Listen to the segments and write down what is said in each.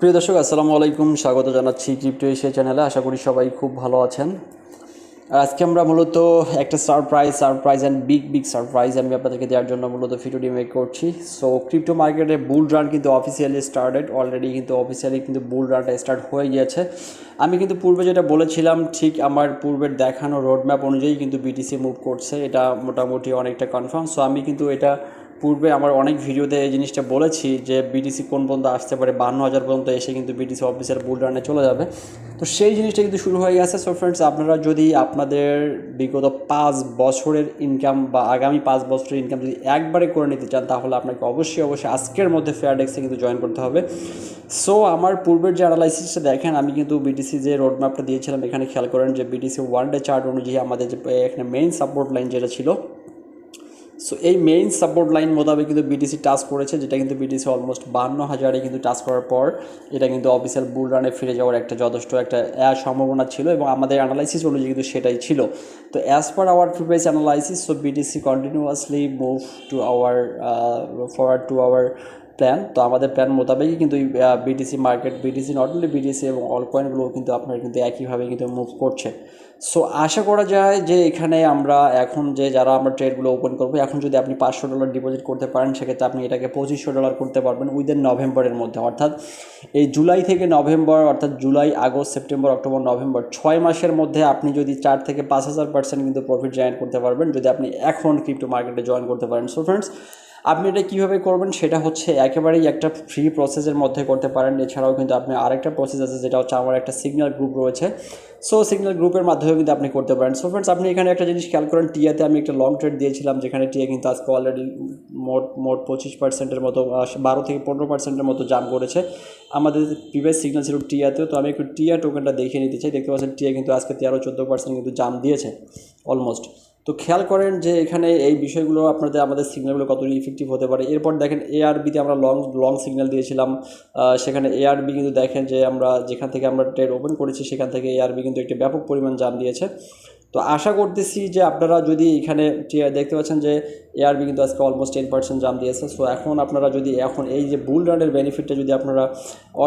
প্রিয় দর্শক, আসসালামু আলাইকুম। স্বাগত জানাচ্ছি ক্রিপ্টো এশিয়া চ্যানেলে আশা করি সবাই খুব ভালো আছেন। আজকে আমরা মূলত একটা surprise surprise and big big surprise আমি আপনাদেরকে দেওয়ার জন্য মূলত ভিডিওটি মেক করছি। সো ক্রিপ্টো মার্কেটে বুল রান কিন্তু অফিসিয়ালি স্টার্টেড অলরেডি কিন্তু অফিসিয়ালি কিন্তু বুল রানটা স্টার্ট হয়ে গিয়েছে। আমি কিন্তু পূর্বে যেটা বলেছিলাম, ঠিক আমার পূর্বের দেখানো রোডম্যাপ অনুযায়ী কিন্তু বিটিসি মুভ করছে। এটা মোটামুটি অনেকটা কনফার্ম সো আমি কিন্তু এটা পূর্বে আমার অনেক ভিডিওতে এই জিনিসটা বলেছি যে বিটিসি কোন পর্যন্ত আসতে পারে, বান্ন হাজার পর্যন্ত এসে কিন্তু বিটিসি অফিসের বুল রানে চলে যাবে। তো সেই জিনিসটা কিন্তু শুরু হয়ে গেছে। সো ফ্রেন্ডস আপনারা যদি আপনাদের বিগত পাঁচ বছরের ইনকাম বা আগামী পাঁচ বছরের ইনকাম যদি একবারে করে নিতে চান, তাহলে আপনাকে অবশ্যই অবশ্যই আজকের মধ্যে ফেয়ারডেক্সে কিন্তু জয়েন করতে হবে। সো আমার পূর্বের যে অ্যানালাইসিসটা দেখেন, আমি কিন্তু বিটিসি যে রোডম্যাপটা দিয়েছিলাম, এখানে খেয়াল করেন যে বিটিসি ওয়ান ডে চার্ট অনুযায়ী আমাদের যে, এখানে মেইন সাপোর্ট লাইন যেটা ছিল সো এই মেইন সাপোর্ট লাইন মোতাবেক কিন্তু বিটিসি টাচ করেছে, যেটা কিন্তু বিটিসি অলমোস্ট বান্ন হাজারে কিন্তু টাচ করার পর এটা কিন্তু অফিসিয়াল বুল রানে ফিরে যাওয়ার একটা যথেষ্ট একটা সম্ভাবনা ছিল এবং আমাদের অ্যানালাইসিস অনুযায়ী কিন্তু সেটাই ছিল। তো as per our previous analysis so BTC continuously move to our forward to our plan তো আমাদের প্ল্যান মোতাবেকই কিন্তু BTC market BTC not only BTC এবং অল কয়েনগুলো কিন্তু আপনার কিন্তু একইভাবে কিন্তু মুভ করছে। সো আশা করা যায় যে এখানে আমরা এখন যে যারা আমরা ট্রেডগুলো ওপেন করব, এখন যদি আপনি পাঁচশো ডলার ডিপোজিট করতে পারেন, সেক্ষেত্রে আপনি এটাকে পঁচিশশো ডলার করতে পারবেন উইদিন নভেম্বরের মধ্যে। অর্থাৎ এই জুলাই থেকে নভেম্বর অর্থাৎ July August September October November ছয় মাসের মধ্যে আপনি যদি চার থেকে পাঁচ হাজার পার্সেন্ট কিন্তু প্রফিট জয়েন করতে পারবেন, যদি আপনি এখন ক্রিপ্টো মার্কেটে জয়েন করতে পারেন। সো ফ্রেন্ডস আপনি এটা কীভাবে করবেন সেটা হচ্ছে একেবারেই একটা ফ্রি প্রসেসের মধ্যে করতে পারেন। এছাড়াও কিন্তু আপনি আরেকটা প্রসেস আছে, যেটা হচ্ছে আমার একটা সিগন্যাল গ্রুপ রয়েছে। সো সিগন্যাল গ্রুপের মাধ্যমে কিন্তু আপনি করতে পারেন। সো ফ্রেন্ডস আপনি এখানে একটা জিনিস খেয়াল করেন, টিয়াতে আমি একটা লং ট্রেড দিয়েছিলাম, যেখানে টিয়া কিন্তু আজকে অলরেডি মোট মোট পঁচিশ পার্সেন্টের মতো বারো থেকে পনেরো পার্সেন্টের মতো জাম করেছে। আমাদের প্রিভিয়াস সিগন্যাল ছিল টিয়াতেও। তো আমি একটু টিয়া টোকেনটা দেখিয়ে নিতে চাই। দেখতে পাচ্ছেন, টিয়া কিন্তু আজকে তেরো, চোদ্দ পার্সেন্ট কিন্তু জাম দিয়েছে অলমোস্ট তো খেয়াল করেন যে এখানে এই বিষয়গুলো আপনাদের, আমাদের সিগনালগুলো কতটা ইফেক্টিভ হতে পারে। এরপর দেখেন এআরবিতে আমরা লং লং সিগন্যাল দিয়েছিলাম। সেখানে এআরবি কিন্তু দেখেন যে আমরা যেখান থেকে আমরা ট্রেড ওপেন করেছি, সেখান থেকে এআরবি কিন্তু একটি ব্যাপক পরিমাণ জাম দিয়েছে। তো আশা করতেছি যে আপনারা যদি এখানে দেখতে পাচ্ছেন যে এআরবি কিন্তু আজকে অলমোস্ট টেন পার্সেন্ট জাম দিয়েছে। সো এখন আপনারা যদি, এখন এই যে বুল রানের বেনিফিটটা যদি আপনারা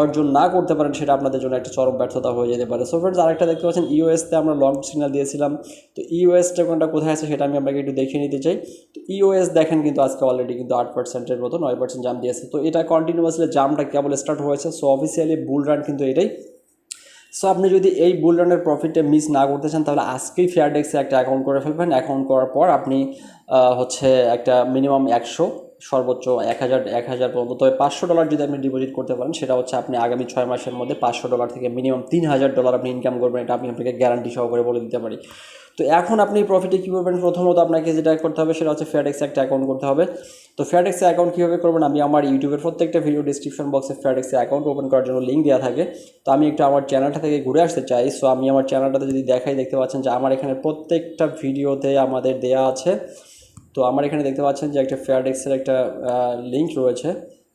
অর্জন না করতে পারেন, সেটা আপনাদের জন্য একটা চরম ব্যর্থতা হয়ে যেতে পারে। সো ফ্রেন্ডস আরেকটা দেখতে পাচ্ছেন ইউএসতে আমরা লং সিগন্যাল দিয়েছিলাম। তো ইউএস কোনটা, কোথায় আছে সেটা আমি আপনাকে একটু দেখিয়ে নিতে চাই। তো ইউএস দেখেন কিন্তু আজকে অলরেডি কিন্তু আট পার্সেন্টের মতো, নয় পার্সেন্ট জাম দিয়েছে। তো এটা কন্টিনিউয়াসলি জামটা কেবল স্টার্ট হয়েছে। সো অফিসিয়ালি বুল রান কিন্তু এটাই সো আপনি যদি এই বুল রানের প্রফিটটা মিস না করতে চান, তাহলে আজকেই ফেয়ারডেক্সে একটা অ্যাকাউন্ট করে ফেলবেন। অ্যাকাউন্ট করার পর আপনি হচ্ছে একটা মিনিমাম একশো, সর্বোচ্চ এক হাজার এক হাজার পর্যন্ত। তবে পাঁচশো ডলার যদি আপনি ডিপোজিট করতে পারেন, সেটা হচ্ছে আপনি আগামী ছয় মাসের মধ্যে পাঁচশো ডলার থেকে মিনিমাম তিন হাজার ডলার আপনি ইনকাম করবেন। এটা আমি আপনাকে গ্যারান্টি সহকারে বলে দিতে পারি। তো এখন আপনি প্রফিটে কী করবেন? প্রথমত আপনাকে যেটা করতে হবে সেটা হচ্ছে ফেয়ারডেক্সে একটা অ্যাকাউন্ট করতে হবে। তো ফেয়ারডেক্সে অ্যাকাউন্ট কীভাবে করবেন? আমি আমার ইউটিউবের প্রত্যেকটা ভিডিও ডিসক্রিপশন বক্সে ফেয়ারডেক্সে অ্যাকাউন্ট ওপেন করার জন্য লিঙ্ক দেওয়া থাকে। তো আমি একটু আমার চ্যানেলটা থেকে ঘুরে আসতে চাই। সো আমি আমার চ্যানেলটাতে যদি দেখাই, দেখতে পাচ্ছেন যে আমার এখানে প্রত্যেকটা ভিডিওতে আমাদের দেয়া আছে। তো আমার এখানে দেখতে পাচ্ছেন যে একটা ফেয়ারডেক্সের একটা লিঙ্ক রয়েছে।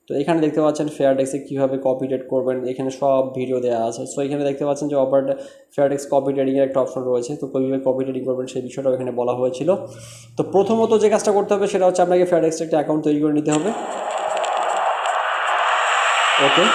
তো এখানে দেখতে পাচ্ছেন ফেয়ারডেক্সে কীভাবে কপি ডেট করবেন, এখানে সব ভিডিও দেওয়া আছে। সো এখানে দেখতে পাচ্ছেন যে অপার ফেয়ারডেক্স কপি ট্রেডিংয়ের একটা অপশন রয়েছে। তো কীভাবে কপি ট্রেডিং করবেন সেই বিষয়টাও এখানে বলা হয়েছিল। তো প্রথমত যে কাজটা করতে হবে সেটা হচ্ছে আপনাকে ফেয়ারডেক্সের একটা অ্যাকাউন্ট তৈরি করে নিতে হবে। ওকে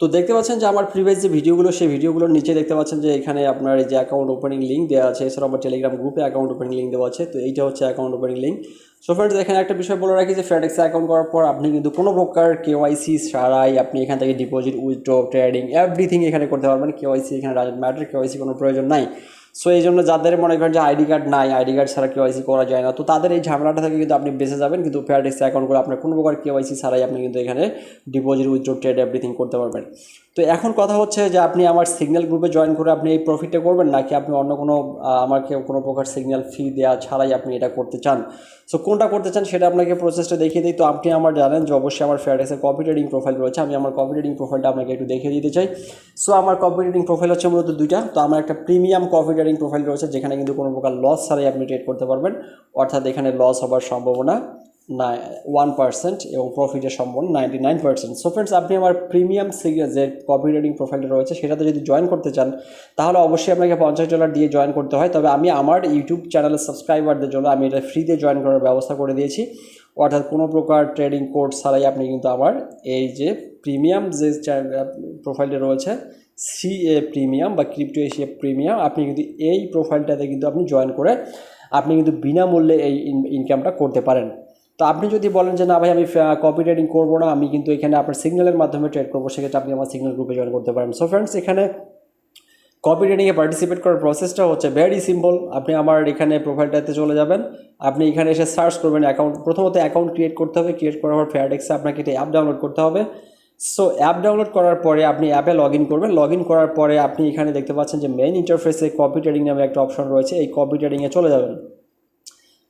তো দেখতে পাচ্ছেন যে আমার প্রিভিয়াস যে ভিডিওগুলো সেই ভিডিওগুলোর নিচে দেখতে পাচ্ছেন যে এখানে আপনার এই যে অ্যাকাউন্ট ওপেনিং লিঙ্ক দেওয়া আছে, এছাড়াও আমার টেলিগ্রাম গ্রুপে অ্যাকাউন্ট ওপেনিং লিঙ্ক দেওয়া আছে, তো এইটা হচ্ছে account opening link so friends এখানে একটা বিষয় বলে রাখি যে ফ্যাডেক্সে অ্যাকাউন্ট করার পর আপনি কিন্তু কোনো প্রকার কেওয়াইসি ছাড়াই আপনি এখান থেকে ডিপোজিট উইথড্র ট্রেডিং এভরিথিং এখানে করতে পারবেন। কেওয়াইসি এখানে ম্যাটার কেওয়াইসি কোনো প্রয়োজন নাই। সো এই জন্য যাদের মনে করেন যে আইডি কার্ড নাই, আইডি কার্ড ছাড়া কেওয়াইসি করা যায় না, তো তাদের এই ঝামেলাটা থেকে কিন্তু আপনি বেঁচে যাবেন, কিন্তু ফেয়ারডেক্স অ্যাকাউন্ট করে আপনার কোনো প্রকার কেওয়াইসি ছাড়াই আপনি কিন্তু এখানে ডিপোজিট উইথড্র ট্রেড এভরিথিং করতে পারবেন। তো এখন কথা হচ্ছে যে আপনি আমার সিগন্যাল গ্রুপে জয়েন করে আপনি এই প্রফিটটা করবেন, নাকি আপনি অন্য কোনো আমাকে কোনো প্রকার সিগন্যাল ফি দেওয়া ছাড়াই আপনি এটা করতে চান? সো কোনটা করতে চান সেটা আপনাকে প্রসেসটা দেখিয়ে দিই। তো আপনি আমার জানেন যে অবশ্যই আমার ফেয়ারডেক্সের কপি ট্রেডিং প্রোফাইল রয়েছে। আমি আমার কপি ট্রেডিং প্রোফাইলটা আপনাকে একটু দেখিয়ে দিতে চাই। সো আমার কপি ট্রেডিং প্রোফাইল হচ্ছে মূলত দুইটা। তো আমার একটা প্রিমিয়াম কপি ট্রেডিং প্রোফাইল রয়েছে, যেখানে কিন্তু কোনো প্রকার লস ছাড়াই আপনি ট্রেড করতে পারবেন। অর্থাৎ এখানে লস হবার সম্ভাবনা ওয়ান পার্সেন্ট এবং প্রফিটের সম্ভাবনা ninety nine percent so friends আপনি আমার প্রিমিয়াম যে কপি রেডিং প্রোফাইলটা রয়েছে, সেটাতে যদি জয়েন করতে চান, তাহলে অবশ্যই আপনাকে পঞ্চাশ ডলার দিয়ে জয়েন করতে হয়। তবে আমি আমার ইউটিউব চ্যানেলের সাবস্ক্রাইবারদের জন্য আমি এটা ফ্রিতে জয়েন করার ব্যবস্থা করে দিয়েছি। অর্থাৎ কোনো প্রকার ট্রেডিং কোড ছাড়াই আপনি কিন্তু আমার এই যে প্রিমিয়াম যে প্রোফাইলটা রয়েছে সি এ প্রিমিয়াম বা ক্রিপ্টো এশিয়া প্রিমিয়াম আপনি কিন্তু এই প্রোফাইলটাতে কিন্তু আপনি জয়েন করে আপনি কিন্তু বিনামূল্যে এই ইনকামটা করতে পারেন। তো আপনি যদি বলেন যে, না ভাই, আমি কপি ট্রেডিং করব না, আমি কিন্তু এখানে আপনার সিগন্যালের মাধ্যমে ট্রেড করব, সেক্ষেত্রে আপনি আমার সিগন্যাল গ্রুপে জয়েন করতে পারেন। সো ফ্রেন্ডস এখানে কপি ট্রেডিংয়ে পার্টিসিপেট করার প্রসেসটা হচ্ছে ভেরি সিম্পল আপনি আমার এখানে প্রোফাইলটাতে চলে যাবেন। আপনি এখানে এসে সার্চ করবেন অ্যাকাউন্ট প্রথমত অ্যাকাউন্ট ক্রিয়েট করতে হবে। ক্রিয়েট করার পর ফেয়ারডেক্সে আপনাকে এটা অ্যাপ ডাউনলোড করতে হবে। সো অ্যাপ ডাউনলোড করার পরে আপনি অ্যাপে লগ ইন করবেন। লগ ইন করার পরে আপনি এখানে দেখতে পাচ্ছেন যে মেইন ইন্টারফেসে কপি ট্রেডিং নামে একটা অপশন রয়েছে। এই কপি ট্রেডিংয়ে চলে যাবেন।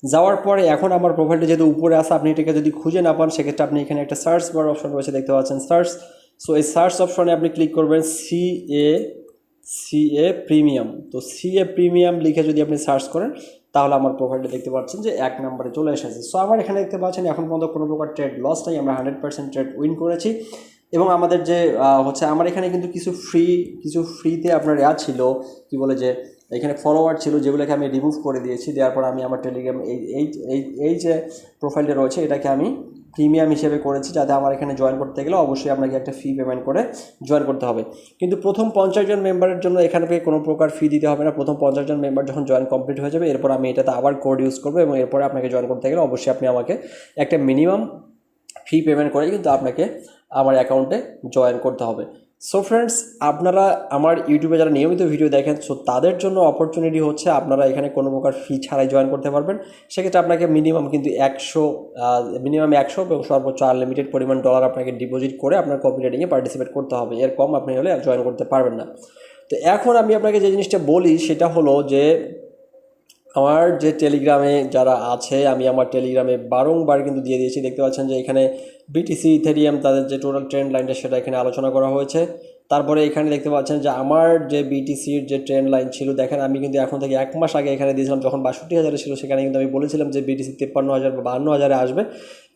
যাওয়ার পরে এখন আমার প্রোফাইলটা যেহেতু উপরে আসে আপনি এটাকে যদি খুঁজে না পান, সেক্ষেত্রে আপনি এখানে একটা সার্চ বার অপশন রয়েছে, দেখতে পাচ্ছেন সার্চ সো এই সার্চ অপশনে আপনি ক্লিক করবেন C A C A premium তো সি এ প্রিমিয়াম লিখে যদি আপনি সার্চ করেন, তাহলে আমার প্রোফাইলটা দেখতে পাচ্ছেন যে এক নম্বরে চলে এসেছে। সো আমার এখানে দেখতে পাচ্ছেন এখন পর্যন্ত কোনো প্রকার ট্রেড লস নাই, আমরা হান্ড্রেড পার্সেন্ট ট্রেড উইন করেছি। এবং আমাদের যে হচ্ছে, আমার এখানে কিন্তু কিছু ফ্রি কিছু ফ্রিতে আপনার ইয়া ছিল, কি বলে যে এখানে ফলোয়ার ছিল যেগুলোকে আমি রিমুভ করে দিয়েছি, দেওয়ার পর আমি আমার টেলিগ্রাম এই এই এই যে প্রোফাইলটা রয়েছে, এটাকে আমি প্রিমিয়াম হিসেবে করেছি যাতে আমার এখানে জয়েন করতে গেলে অবশ্যই আপনাকে একটা ফি পেমেন্ট করে জয়েন করতে হবে। কিন্তু প্রথম পঞ্চাশ জন মেম্বারের জন্য এখানে থেকে কোনো প্রকার ফি দিতে হবে না। প্রথম পঞ্চাশ জন মেম্বার যখন জয়েন কমপ্লিট হয়ে যাবে, এরপর আমি এটাতে আবার কোড ইউজ করব এবং এরপরে আপনাকে জয়েন করতে গেলে অবশ্যই আপনি আমাকে একটা মিনিমাম ফি পেমেন্ট করে কিন্তু আপনাকে আমার অ্যাকাউন্টে জয়েন করতে হবে। সো ফ্রেন্ডস আপনারা আমার ইউটিউবে যারা নিয়মিত ভিডিও দেখেন সো তাদের জন্য অপরচুনিটি হচ্ছে আপনারা এখানে কোনো প্রকার ফি ছাড়াই জয়েন করতে পারবেন। সেক্ষেত্রে আপনাকে মিনিমাম কিন্তু একশো মিনিমাম একশো এবং সর্বোচ্চ আনলিমিটেড পরিমাণ ডলার আপনাকে ডিপোজিট করে আপনার রাইটিংয়ে পার্টিসিপেট করতে হবে। এর কম আপনি হলে জয়েন করতে পারবেন না। তো এখন আমি আপনাকে যে জিনিসটা বলি, সেটা হলো যে আমার যে টেলিগ্রামে যারা আছে, আমি আমার টেলিগ্রামে বারংবার কিন্তু দিয়ে দিয়েছি। দেখতে পাচ্ছেন যে এখানে বিটিসি ইথেরিয়াম তাদের যে টোটাল ট্রেন্ড লাইনটা সেটা এখানে আলোচনা করা হয়েছে। তারপরে এখানে দেখতে পাচ্ছেন যে আমার যে বিটিসির যে ট্রেন্ড লাইন ছিল, দেখেন আমি কিন্তু এখন থেকে এক মাস আগে এখানে দিয়েছিলাম, যখন বাষট্টি হাজারে ছিল, সেখানে কিন্তু আমি বলেছিলাম যে বিটিসি তিপ্পান্ন হাজার বা বাহান্ন হাজারে আসবে।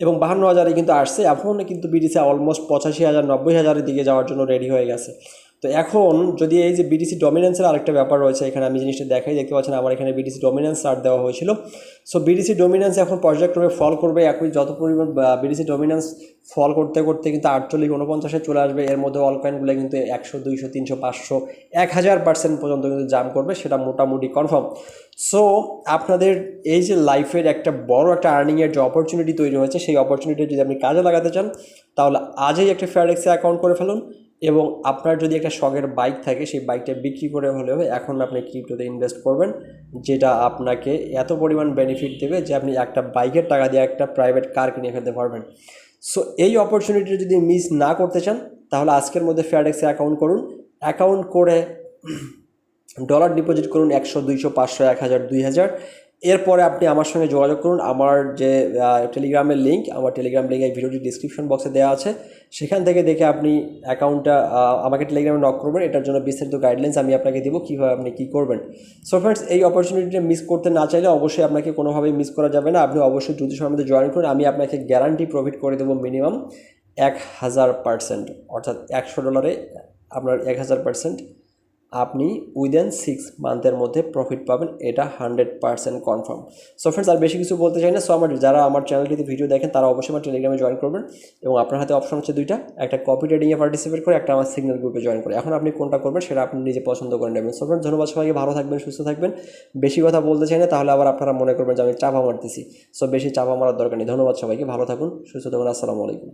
এবং বাহান্ন হাজারে কিন্তু আসছে, এখন কিন্তু বিটিসি অলমোস্ট পঁচাশি হাজার, নব্বই হাজারের দিকে যাওয়ার জন্য রেডি হয়ে গেছে। তো এখন যদি এই যে বিটিসি ডমিনেন্সের আরেকটা ব্যাপার রয়েছে, এখানে আমি জিনিসটা দেখাই, দেখতে পাচ্ছেন আমার এখানে বিটিসি ডমিনেন্স চার্ট দেওয়া হয়েছিল। সো বিটিসি ডমিনেন্স এখন পর্যায়ক্রমে ফল করবে একই যত পরিমাণ বিটিসি ডমিনেন্স ফল করতে করতে কিন্তু আটচল্লিশ উনপঞ্চাশে চলে আসবে। এর মধ্যে অল কয়েনগুলো কিন্তু একশো, দুইশো, তিনশো, পাঁচশো, এক হাজার পার্সেন্ট পর্যন্ত কিন্তু জাম করবে, সেটা মোটামুটি কনফার্ম সো আপনাদের এই যে লাইফের একটা বড় একটা আর্নিংয়ের যে অপরচুনিটি তৈরি হয়েছে, সেই অপরচুনিটি যদি আপনি কাজে লাগাতে চান, তাহলে আজই একটা ফেয়ারডেক্সে অ্যাকাউন্ট করে ফেলুন। এবং আপনার যদি একটা শখের বাইক থাকে, সেই বাইকটা বিক্রি করে হলেও এখন আপনি ক্রিপ্টোতে ইনভেস্ট করবেন, যেটা আপনাকে এত পরিমাণ বেনিফিট দেবে যে আপনি একটা বাইকের টাকা দিয়ে একটা প্রাইভেট কার কিনে ফেলতে পারবেন। সো এই অপরচুনিটি যদি মিস না করতে চান, তাহলে আজকের মধ্যে ফেয়ারডেক্সে অ্যাকাউন্ট করুন। অ্যাকাউন্ট করে ডলার ডিপোজিট করুন একশো, দুইশো, পাঁচশো, এক হাজার, দুই হাজার। এরপরে আপনি আমার সঙ্গে যোগাযোগ করুন। আমার যে টেলিগ্রামের লিঙ্ক আমার টেলিগ্রাম লিঙ্ক এই ভিডিওটি ডিসক্রিপশন বক্সে দেওয়া আছে। সেখান থেকে দেখে আপনি অ্যাকাউন্টটা আমাকে টেলিগ্রামে নক করবেন। এটার জন্য বিস্তারিত গাইডলাইন্স আমি আপনাকে দেবো কীভাবে আপনি কী করবেন। সো ফ্রেন্ডস এই অপরচুনিটিটা মিস করতে না চাইলে অবশ্যই আপনাকে কোনোভাবেই মিস করা যাবে না। আপনি অবশ্যই সময়ের মধ্যে জয়েন করুন। আমি আপনাকে গ্যারান্টি প্রফিট করে দেবো মিনিমাম এক হাজার পার্সেন্ট অর্থাৎ একশো ডলারে আপনার এক হাজার পার্সেন্ট আপনি উইদিন সিক্স মান্থের মধ্যে প্রফিট পাবেন, এটা hundred percent confirm so friends আর বেশি কিছু বলতে চাই না। সো আমার যারা আমার চ্যানেলটিতে ভিডিও দেখেন, তারা অবশ্যই আমার টেলিগ্রামে জয়েন করবেন এবং আপনার হাতে অপশন হচ্ছে দুইটা। একটা কপি ট্রেডিংয়ে পার্টিসিপেট করে, একটা আমার সিগন্যাল গ্রুপে জয়েন করে। এখন আপনি কোনটা করবেন, সেটা আপনি নিজে পছন্দ করে নেবেন। সো ফ্রেন্ডস ধন্যবাদ সবাইকে, ভালো থাকবেন, সুস্থ থাকবেন। বেশি কথা বলতে চাই না, তাহলে আবার আপনারা মনে করবেন যে আমি চাপা মারতেছি। সো বেশি চাপা মারার দরকার নেই। ধন্যবাদ সবাইকে, ভালো থাকুন, সুস্থ থাকুন, আসসালামু আলাইকুম।